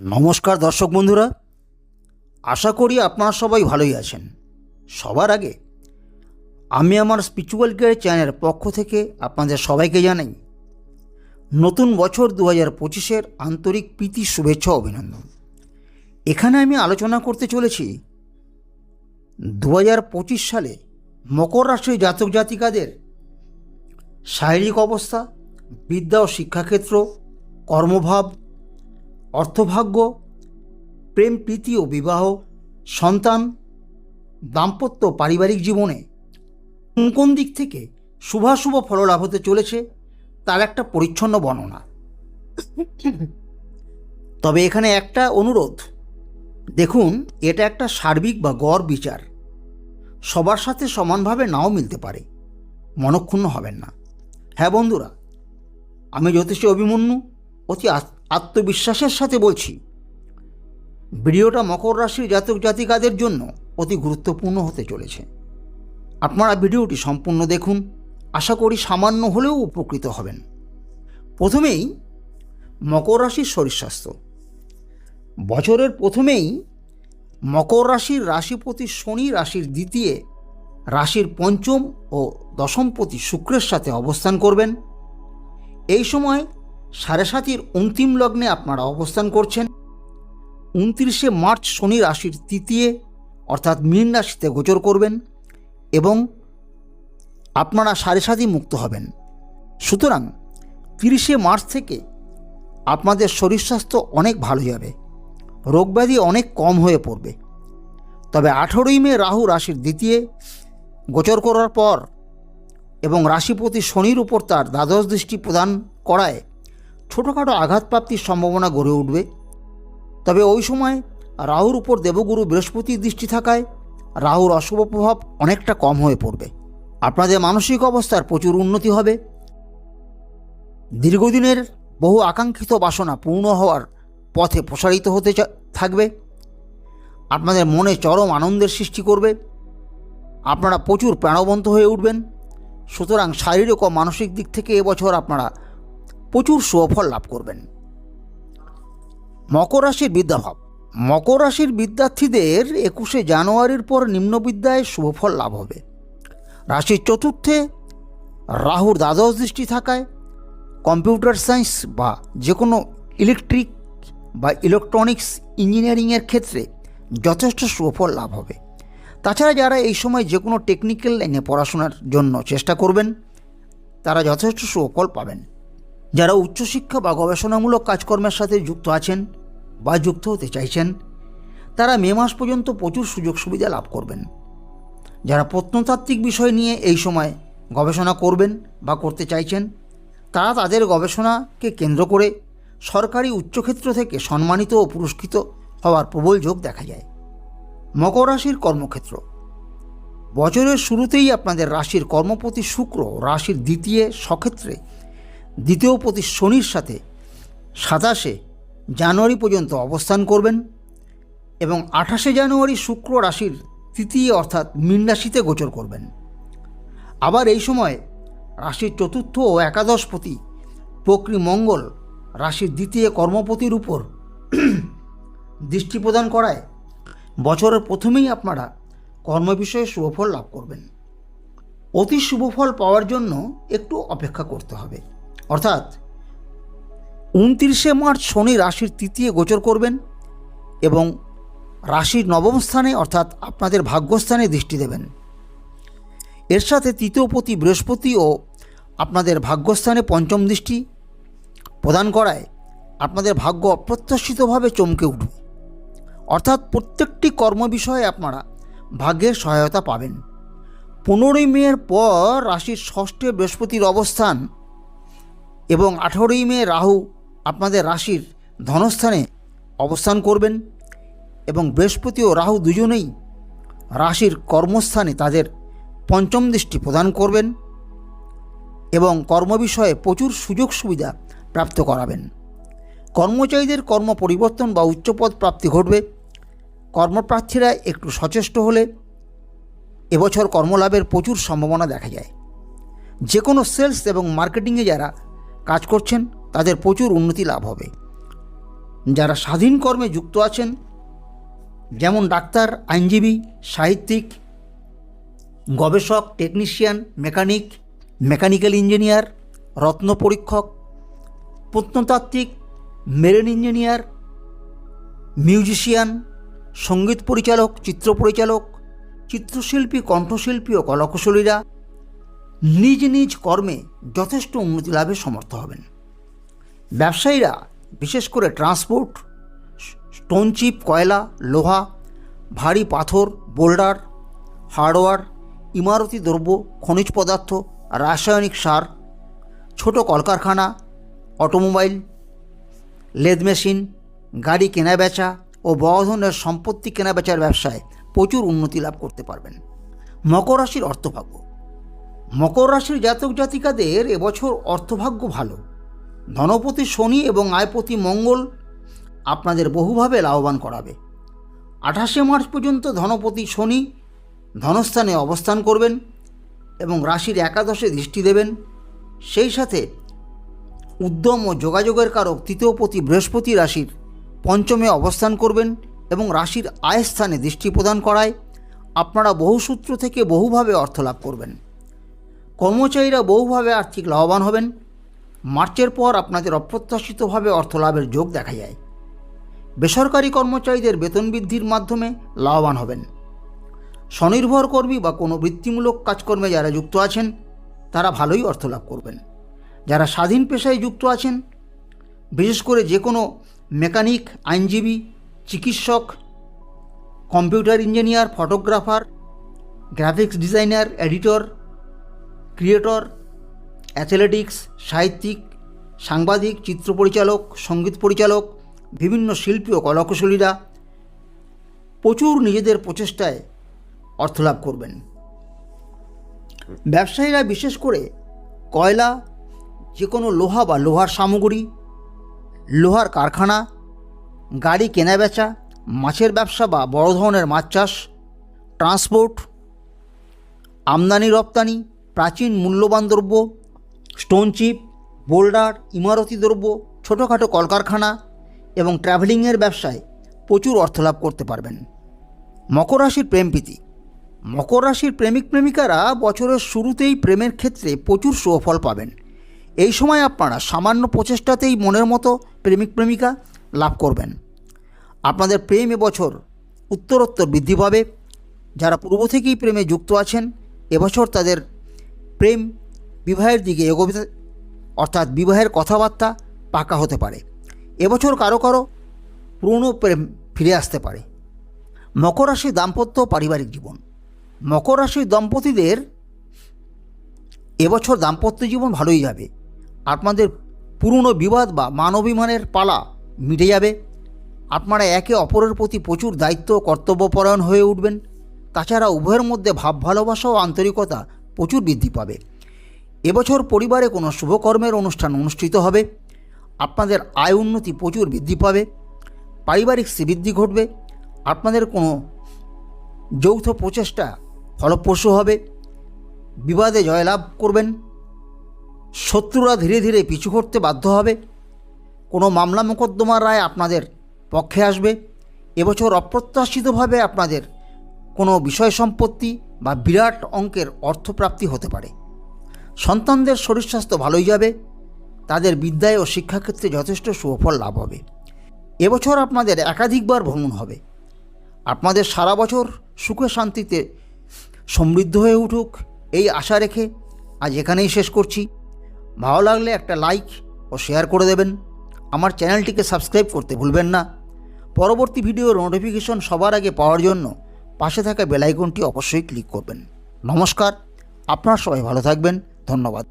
নমস্কার দর্শক বন্ধুরা। আশা করি আপনারা সবাই ভালোই আছেন। সবার আগে আমি আমার স্পিরিচুয়াল কেয়ার চ্যানেলের পক্ষ থেকে আপনাদের সবাইকে জানাই, নতুন বছর দু হাজার পঁচিশের আন্তরিক প্রীতি, শুভেচ্ছা, অভিনন্দন। এখানে আমি আলোচনা করতে চলেছি দু হাজার পঁচিশ সালে মকর রাশির জাতক জাতিকাদের শারীরিক অবস্থা, বিদ্যা ও শিক্ষাক্ষেত্র, কর্মভাব অর্থভাগ্য, প্রেম, প্রীতি ও বিবাহ, সন্তান, দাম্পত্য পারিবারিক জীবনে কোন কোন দিক থেকে শুভাশুভ ফললাভ হতে চলেছে তার একটা পরিচ্ছন্ন বর্ণনা। তবে এখানে একটা অনুরোধ। দেখুন, এটা একটা সার্বিক বা গড় বিচার। সবার সাথে সমানভাবে নাও মিলতে পারে। মনক্ষুণ্ণ হবেন না। হ্যাঁ বন্ধুরা, আমি জ্যোতিষী অভিমন্যু, অতি আত্মবিশ্বাসের সাথে বলছি, ভিডিওটা মকর রাশির জাতক জাতিকাদের জন্য অতি গুরুত্বপূর্ণ হতে চলেছে। আপনারা ভিডিওটি সম্পূর্ণ দেখুন, আশা করি সামান্য হলেও উপকৃত হবেন। প্রথমেই, মকর রাশির শরীর স্বাস্থ্য। বছরের প্রথমেই মকর রাশির রাশিপতি শনি রাশির দ্বিতীয় রাশির পঞ্চম ও দশমপতি শুক্রের সাথে অবস্থান করবেন। এই সময় সাড়ে সাতির অন্তিম লগ্নে আপনারা অবস্থান করছেন। উনত্রিশে মার্চ শনি রাশির তৃতীয়, অর্থাৎ মীন রাশিতে গোচর করবেন এবং আপনারা সাড়ে সাতই মুক্ত হবেন। সুতরাং তিরিশে মার্চ থেকে আপনাদের শরীর স্বাস্থ্য অনেক ভালো যাবে রোগব্যাধি অনেক কম হয়ে পড়বে। তবে আঠেরোই মে রাহু রাশির দ্বিতীয়, গোচর করার পর এবং রাশিপতি শনির উপর তার দ্বাদশ দৃষ্টি প্রদান করায় ছোটোখাটো আঘাতপ্রাপ্তির সম্ভাবনা গড়ে উঠবে। তবে ওই সময় রাহুর উপর দেবগুরু বৃহস্পতির দৃষ্টি থাকায় রাহুর অশুভ প্রভাব অনেকটা কম হয়ে পড়বে। আপনাদের মানসিক অবস্থার প্রচুর উন্নতি হবে। দীর্ঘদিনের বহু আকাঙ্ক্ষিত বাসনা পূর্ণ হওয়ার পথে প্রসারিত হতে থাকবে। আপনাদের মনে চরম আনন্দের সৃষ্টি করবে। আপনারা প্রচুর প্রাণবন্ত হয়ে উঠবেন। সুতরাং শারীরিক ও মানসিক দিক থেকে এবছর আপনারা প্রচুর সুফল লাভ করবেন। মকর রাশির বিদ্যাভাব মকর রাশির বিদ্যার্থীদের একুশে জানুয়ারির পর নিম্নবিদ্যায় শুভফল লাভ হবে। রাশির চতুর্থে রাহুর দ্বাদশ দৃষ্টি থাকায় কম্পিউটার সায়েন্স বা যে কোনো ইলেকট্রিক বা ইলেকট্রনিক্স ইঞ্জিনিয়ারিংয়ের ক্ষেত্রে যথেষ্ট সুফল লাভ হবে। তাছাড়া যারা এই সময় যে কোনো টেকনিক্যাল লাইনে পড়াশোনার জন্য চেষ্টা করবেন, তারা যথেষ্ট সুফল পাবেন। যারা উচ্চশিক্ষা বা গবেষণামূলক কাজকর্মের সাথে যুক্ত আছেন বা যুক্ত হতে চাইছেন, তারা মে মাস পর্যন্ত প্রচুর সুযোগ সুবিধা লাভ করবেন। যারা প্রত্নতাত্ত্বিক বিষয় নিয়ে এই সময় গবেষণা করবেন বা করতে চাইছেন, তারা তাদের গবেষণাকে কেন্দ্র করে সরকারি উচ্চক্ষেত্র থেকে সম্মানিত ও পুরস্কৃত হওয়ার প্রবল যোগ দেখা যায়। মকর রাশির কর্মক্ষেত্র। বছরের শুরুতেই আপনাদের রাশির কর্মপতি শুক্র রাশির দ্বিতীয় সক্ষেত্রে দ্বিতীয় প্রতি শনির সাথে সাতাশে জানুয়ারি পর্যন্ত অবস্থান করবেন এবং আঠাশে জানুয়ারি শুক্র রাশির তৃতীয় অর্থাৎ মীন রাশিতে গোচর করবেন। আবার এই সময় রাশির চতুর্থ ও একাদশপতি প্রকৃ মঙ্গল রাশির দ্বিতীয় কর্মপতির উপর দৃষ্টি প্রদান করায় বছরের প্রথমেই আপনারা কর্ম বিষয়ে শুভফল লাভ করবেন। অতি শুভফল পাওয়ার জন্য একটু অপেক্ষা করতে হবে। অর্থাৎ উনত্রিশে মার্চ শনি রাশির তৃতীয় গোচর করবেন এবং রাশির নবম স্থানে অর্থাৎ আপনাদের ভাগ্যস্থানে দৃষ্টি দেবেন। এর সাথে তৃতীয়পতি বৃহস্পতি ও আপনাদের ভাগ্যস্থানে পঞ্চম দৃষ্টি প্রদান করায় আপনাদের ভাগ্য অপ্রত্যাশিতভাবে চমকে উঠবে। অর্থাৎ প্রত্যেকটি কর্ম বিষয়ে আপনারা ভাগ্যের সহায়তা পাবেন। পনেরোই মেয়ের পর রাশির ষষ্ঠে বৃহস্পতির অবস্থান এবং আঠেরোই মে রাহু আপনাদের রাশির ধনস্থানে অবস্থান করবেন এবং বৃহস্পতি ও রাহু দুজনেই রাশির কর্মস্থানে তাদের পঞ্চম দৃষ্টি প্রদান করবেন এবং কর্ম বিষয়ে প্রচুর সুযোগ সুবিধা প্রাপ্ত করাবেন। কর্মচারীদের কর্ম পরিবর্তন বা উচ্চপদ প্রাপ্তি ঘটবে। কর্মপ্রার্থীরা একটু সচেষ্ট হলে এবছর কর্মলাভের প্রচুর সম্ভাবনা দেখা যায়। যে কোনো সেলস এবং মার্কেটিংয়ে যারা কাজ করছেন, তাদের প্রচুর উন্নতি লাভ হবে। যারা স্বাধীন কর্মে যুক্ত আছেন, যেমন ডাক্তার, আইনজীবী, সাহিত্যিক, গবেষক টেকনিশিয়ান মেকানিক মেকানিক্যাল ইঞ্জিনিয়ার রত্ন পরীক্ষক, প্রত্নতাত্ত্বিক মেরিন ইঞ্জিনিয়ার মিউজিশিয়ান সংগীত পরিচালক, চিত্র পরিচালক, চিত্রশিল্পী, কণ্ঠশিল্পী ও কলাকুশলীরা নিজ নিজ কর্মে যথেষ্ট উন্নতি লাভে সমর্থ হবেন। ব্যবসায়ীরা, বিশেষ করে ট্রান্সপোর্ট, স্টোন চিপ, কয়লা, লোহা, ভারী পাথর, বোল্ডার, হার্ডওয়্যার, ইমারতি দ্রব্য, খনিজ পদার্থ, রাসায়নিক সার, ছোট কলকারখানা, অটোমোবাইল, লেদ মেশিন, গাড়ি কেনা বেচা ও বড় ধরনের সম্পত্তি কেনা বেচার ব্যবসায় প্রচুর উন্নতি লাভ করতে পারবেন। মকর রাশির অর্থভাগ্য। মকর রাশির জাতক জাতিকাদের এবছর অর্থভাগ্য ভালো। ধনপতি শনি এবং আয়পতি মঙ্গল আপনাদের বহুভাবে লাভবান করাবে। আঠাশে মার্চ পর্যন্ত ধনপতি শনি ধনস্থানে অবস্থান করবেন এবং রাশির একাদশে দৃষ্টি দেবেন। সেই সাথে উদ্যম ও যোগাযোগের কারক তৃতীয়পতি বৃহস্পতি রাশির পঞ্চমে অবস্থান করবেন এবং রাশির আয় স্থানে দৃষ্টি প্রদান করায় আপনারা বহু সূত্র থেকে বহুভাবে অর্থ লাভ করবেন। কর্মচারীরা বহুভাবে আর্থিক লাভবান হবেন। মার্চের পর আপনাদের অপ্রত্যাশিতভাবে অর্থ লাভের যোগ দেখা যায়। বেসরকারি কর্মচারীদের বেতন বৃদ্ধির মাধ্যমে লাভবান হবেন। স্বনির্ভর কর্মী বা কোনো বৃত্তিমূলক কাজকর্মে যারা যুক্ত আছেন, তারা ভালোই অর্থ লাভ করবেন। যারা স্বাধীন পেশায় যুক্ত আছেন, বিশেষ করে যে কোনো মেকানিক, আইনজীবী, চিকিৎসক, computer engineer, photographer, graphics designer, editor creator, athletics, সাহিত্যিক, সাংবাদিক, চিত্র পরিচালক, সংগীত পরিচালক, বিভিন্ন শিল্পী ও কলাকুশলীরা প্রচুর নিজেদের প্রচেষ্টায় অর্থলাভ করবেন। ব্যবসায়ীরা বিশেষ করে কয়লা যে কোনো লোহা বা লোহার সামগ্রী, লোহার কারখানা, গাড়ি কেনাবেচা, মাছের ব্যবসা বা বড় ধরনের মাছ চাষ, ট্রান্সপোর্ট, আমদানি রপ্তানি প্রাচীন মূল্যবান দ্রব্য স্টোন চিপ বোল্ডার ইমারতি দ্রব্য, ছোটোখাটো কলকারখানা এবং ট্রাভেলিংয়ের ব্যবসায় প্রচুর অর্থলাভ করতে পারবেন। মকর রাশির প্রেমপ্রীতি মকর রাশির প্রেমিক প্রেমিকারা বছরের শুরুতেই প্রেমের ক্ষেত্রে প্রচুর সুফল পাবেন। এই সময় আপনারা সামান্য প্রচেষ্টাতেই মনের মতো প্রেমিক প্রেমিকা লাভ করবেন। আপনাদের প্রেম এবছর উত্তরোত্তর বৃদ্ধি পাবে। যারা পূর্ব থেকেই প্রেমে যুক্ত আছেন, এবছর তাদের প্রেম বিবাহের দিকে এগোবে অর্থাৎ বিবাহের কথাবার্তা পাকা হতে পারে। এবছর কারও কারও পুরনো প্রেম ফিরে আসতে পারে। মকর রাশি দাম্পত্য পারিবারিক জীবন। মকর রাশির দম্পতিদের এবছর দাম্পত্য জীবন ভালোই যাবে। আপনাদের পুরনো বিবাদ বা মানবিমানের পালা মিটে যাবে। আপনারা একে অপরের প্রতি প্রচুর দায়িত্ব, কর্তব্যপরায়ণ হয়ে উঠবেন। তাছাড়া উভয়ের মধ্যে ভাব ভালোবাসা ও আন্তরিকতা প্রচুর বৃদ্ধি পাবে। এবছর পরিবারে কোনো শুভকর্মের অনুষ্ঠান অনুষ্ঠিত হবে। আপনাদের আয় উন্নতি প্রচুর বৃদ্ধি পাবে। পারিবারিক শ্রীবৃদ্ধি ঘটবে। আপনাদের কোনো যৌথ প্রচেষ্টা ফলপ্রসূ হবে। বিবাদে জয়লাভ করবেন। শত্রুরা ধীরে ধীরে পিছু করতে বাধ্য হবে। কোনো মামলা মোকদ্দমার রায় আপনাদের পক্ষে আসবে। এবছর অপ্রত্যাশিতভাবে আপনাদের কোনো বিষয় সম্পত্তি বা বিরাট অঙ্কের অর্থপ্রাপ্তি হতে পারে। সন্তানদের শরীর স্বাস্থ্য ভালোই যাবে, তাদের বিদ্যায় ও শিক্ষাক্ষেত্রে যথেষ্ট সুফল লাভ হবে। এবছর আপনাদের একাধিকবার ভ্রমণ হবে। আপনাদের সারা বছর সুখে শান্তিতে সমৃদ্ধ হয়ে উঠুক, এই আশা রেখে আজ এখানেই শেষ করছি। ভালো লাগলে একটা লাইক ও শেয়ার করে দেবেন। আমার চ্যানেলটিকে সাবস্ক্রাইব করতে ভুলবেন না। পরবর্তী ভিডিওর নোটিফিকেশন সবার আগে পাওয়ার জন্য পাশে থাকা বেলাইকনটি অবশ্যই ক্লিক করবেন। নমস্কার আপনার সবাই ভালো থাকবেন ধন্যবাদ।